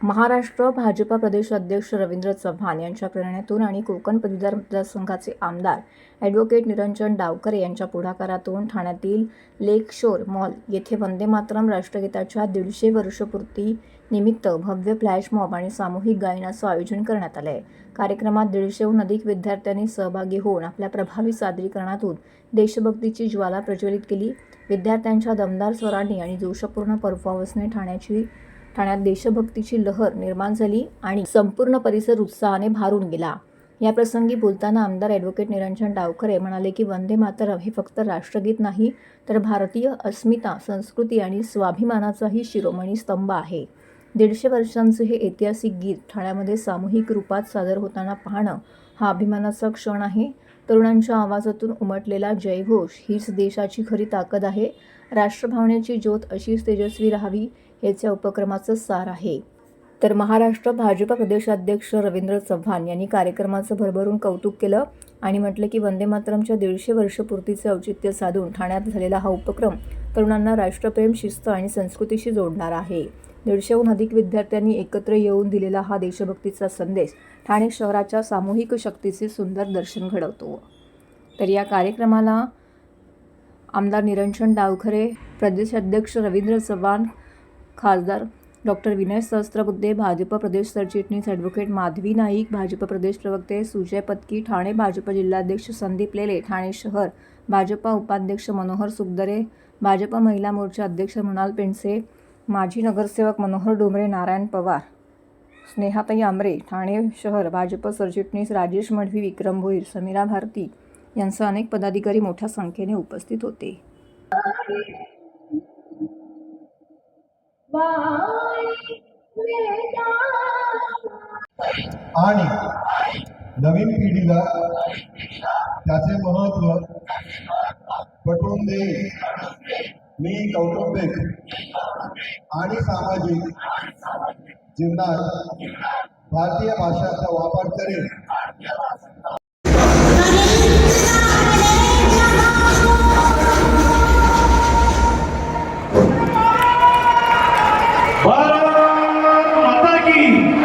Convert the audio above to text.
महाराष्ट्र भाजपा प्रदेश अध्यक्ष रवींद्र चव्हाण यांच्या प्रेरणेतून आणि कोकण पदवीधर मतदारसंघाचे आमदार ॲडव्होकेट निरंजन डावकरे यांच्या पुढाकारातून ठाण्यातील लेकशोर मॉल येथे वंदे मातरम राष्ट्रगीताच्या दीडशे वर्षपूर्ती निमित्त भव्य फ्लॅश मॉब आणि सामूहिक गायनाचं आयोजन करण्यात आलं आहे. कार्यक्रमात दीडशेहून अधिक विद्यार्थ्यांनी सहभागी होऊन आपल्या प्रभावी सादरीकरणातून देशभक्तीची ज्वाला प्रज्वलित केली. विद्यार्थ्यांच्या दमदार स्वरांनी आणि जोशपूर्ण परफॉर्मन्सने ठाण्याची ठाण्यात देशभक्तीची लहर निर्माण झाली आणि संपूर्ण परिसर उत्साहाने भारून गेला. या प्रसंगी बोलताना आमदार ॲडव्होकेट निरंजन डावखरे म्हणाले की वंदे मातरम हे फक्त राष्ट्रगीत नाही तर भारतीय अस्मिता संस्कृती आणि स्वाभिमानाचाही शिरोमणी स्तंभ आहे. दीडशे वर्षांचे हे ऐतिहासिक गीत ठाण्यामध्ये सामूहिक रूपात सादर होताना पाहणं हा अभिमानाचा क्षण आहे. तरुणांच्या आवाजातून उमटलेला जयघोष हीच देशाची खरी ताकद आहे. राष्ट्रभावनेची ज्योत अशीच तेजस्वी राहावी हेच या उपक्रमाचं सार आहे. तर महाराष्ट्र भाजप प्रदेशाध्यक्ष रवींद्र चव्हाण यांनी कार्यक्रमाचं भरभरून कौतुक केलं आणि म्हटलं की वंदे मातरमच्या दीडशे वर्षपूर्तीचे औचित्य साधून ठाण्यात झालेला हा उपक्रम तरुणांना राष्ट्रप्रेम शिस्त आणि संस्कृतीशी जोडणारा आहे. दीडशेहून अधिक विद्यार्थ्यांनी एकत्र येऊन दिलेला हा देशभक्तीचा संदेश ठाणे शहराच्या सामूहिक शक्तीचे सुंदर दर्शन घडवतो. तर या कार्यक्रमाला आमदार निरंजन डावखरे प्रदेशाध्यक्ष रवींद्र चव्हाण खासदार डॉक्टर विनय सहस्त्रबुद्धे भाजप प्रदेश सरचिटणीस ॲडव्होकेट माधवी नाईक भाजप प्रदेश प्रवक्ते सुजय पत्की ठाणे भाजप जिल्हाध्यक्ष संदीप लेले ठाणे शहर भाजपा उपाध्यक्ष मनोहर सुखदरे भाजप महिला मोर्चा अध्यक्ष मृणाल पेंडसे माजी नगरसेवक मनोहर डोंबरे नारायण पवार स्नेहाताई आमरे ठाणे शहर भाजप सरचिटणीस राजेश मढवी विक्रम भोईर समीरा भारती यांसह अनेक पदाधिकारी मोठ्या संख्येने उपस्थित होते. आणि नवीन पिढीला त्याचे महत्त्व पटवून देईल मी कौटुंबिक आणि सामाजिक जीवनात भारतीय भाषांचा वापर करेन. করি